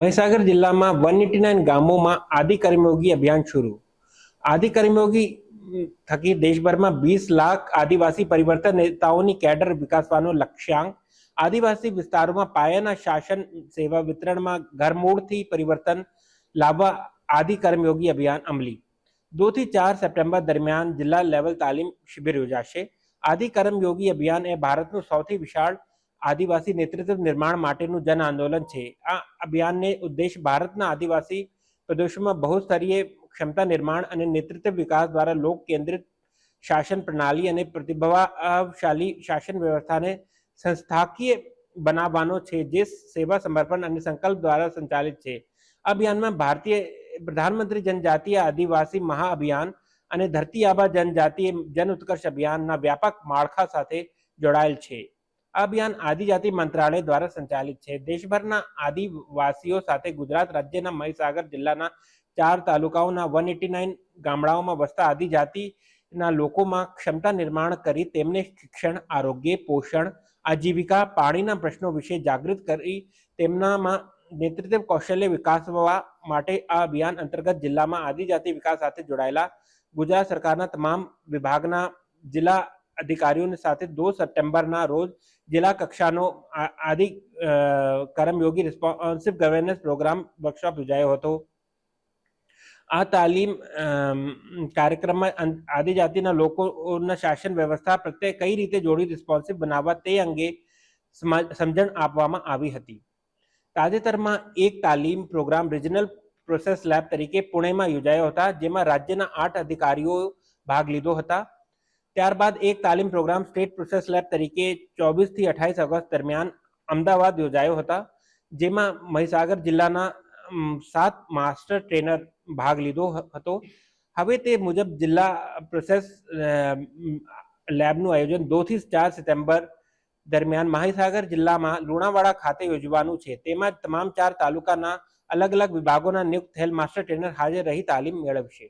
મહીસાગર જિલ્લામાં one eighty nine ગામોમાં આદિ કર્મયોગી અભિયાન શરૂ. આદિ કર્મયોગી થકી દેશભરમાં વીસ લાખ આદિવાસી પરિવર્તન નેતાઓની કેડર વિકાસવાનો લક્ષ્યાંક. આદિવાસી વિસ્તારોમાં પાયાના શાસન, સેવા વિતરણમાં ઘરમૂળથી પરિવર્તન લાવવા આદિ કર્મયોગી અભિયાન અમલી. દો થી ચાર સપ્ટેમ્બર દરમિયાન જિલ્લા લેવલ તાલીમ શિબિર યોજાશે. આદિ કર્મયોગી અભિયાન એ ભારતનું સૌથી વિશાળ આદિવાસી નેતૃત્વ નિર્માણ માટેનું જન આંદોલન છે. આ અભિયાનને ઉદ્દેશ ભારતના આદિવાસી પ્રદેશોમાં બહુસ્તરીય ક્ષમતા નિર્માણ અને નેતૃત્વ વિકાસ દ્વારા લોક કેન્દ્રિત શાસન પ્રણાલી અને પ્રતિભાવશાળી શાસન વ્યવસ્થાને સંસ્થાકીય બનાવવાનો છે, જે સેવા સમર્પણ અને સંકલ્પ દ્વારા સંચાલિત છે. અભિયાનમાં ભારતીય પ્રધાનમંત્રી જનજાતીય આદિવાસી મહાઅભિયાન અને ધરતી આબા જનજાતીય જન ઉત્કર્ષ અભિયાનના વ્યાપક માળખા સાથે જોડાયેલ છે. અભિયાન આદિજાતિ મંત્રાલય દ્વારા સંચાલિત છે. દેશભરના આદિવાસીઓ સાથે ગુજરાત રાજ્યના મહીસાગર જિલ્લાના ચાર તાલુકાઓના વન એટી નાઇન ગામડાઓમાં વસતા આદિજાતિના લોકોમાં ક્ષમતા નિર્માણ કરી તેમને શિક્ષણ, આરોગ્ય, પોષણ, આજીવિકા, પાણીના પ્રશ્નો વિશે જાગૃત કરી તેમનામાં નેતૃત્વ કૌશલ્ય વિકાસવા માટે આ અભિયાન અંતર્ગત જિલ્લામાં આદિજાતિ વિકાસ સાથે જોડાયેલા ગુજરાત સરકારના તમામ વિભાગના જિલ્લા અધિકારીઓની સાથે દો સપ્ટેમ્બરના રોજ જિલ્લા કક્ષાનો Adi Karmayogi responsive governance program workshop યોજાયો હતો. આ તાલીમ કાર્યક્રમમાં આદિજાતિના લોકોના શાસન વ્યવસ્થા પ્રત્યે કઈ રીતે જોડી રિસ્પોન્સિવ બનાવવા તે અંગે સમજણ આપવામાં આવી હતી. તાજેતરમાં એક તાલીમ પ્રોગ્રામ રિજનલ પ્રોસેસ લેબ તરીકે પુણેમાં યોજાયો હતા, જેમાં રાજ્યના આઠ અધિકારીઓ ભાગ લીધો હતા. ત્યારબાદ એક તાલીમ પ્રોગ્રામ સ્ટેટ પ્રોસેસ લેબ તરીકે ચોવીસથી અઠાઈસ ઓગસ્ટ દરમિયાન અમદાવાદ યોજાયો હતા, જેમાં મહીસાગર જિલ્લાના સાત માસ્ટર ટ્રેનર ભાગ લીધો હતો. હવે તે મુજબ જિલ્લા પ્રોસેસ લેબનું આયોજન દો થી ચાર સપ્ટેમ્બર દરમિયાન મહીસાગર જિલ્લામાં લુણાવાડા ખાતે યોજવાનું છે. તેમાં તમામ ચાર તાલુકાના અલગ અલગ વિભાગોના નિયુક્ત થયેલ માસ્ટર ટ્રેનર હાજર રહી તાલીમ મેળવશે.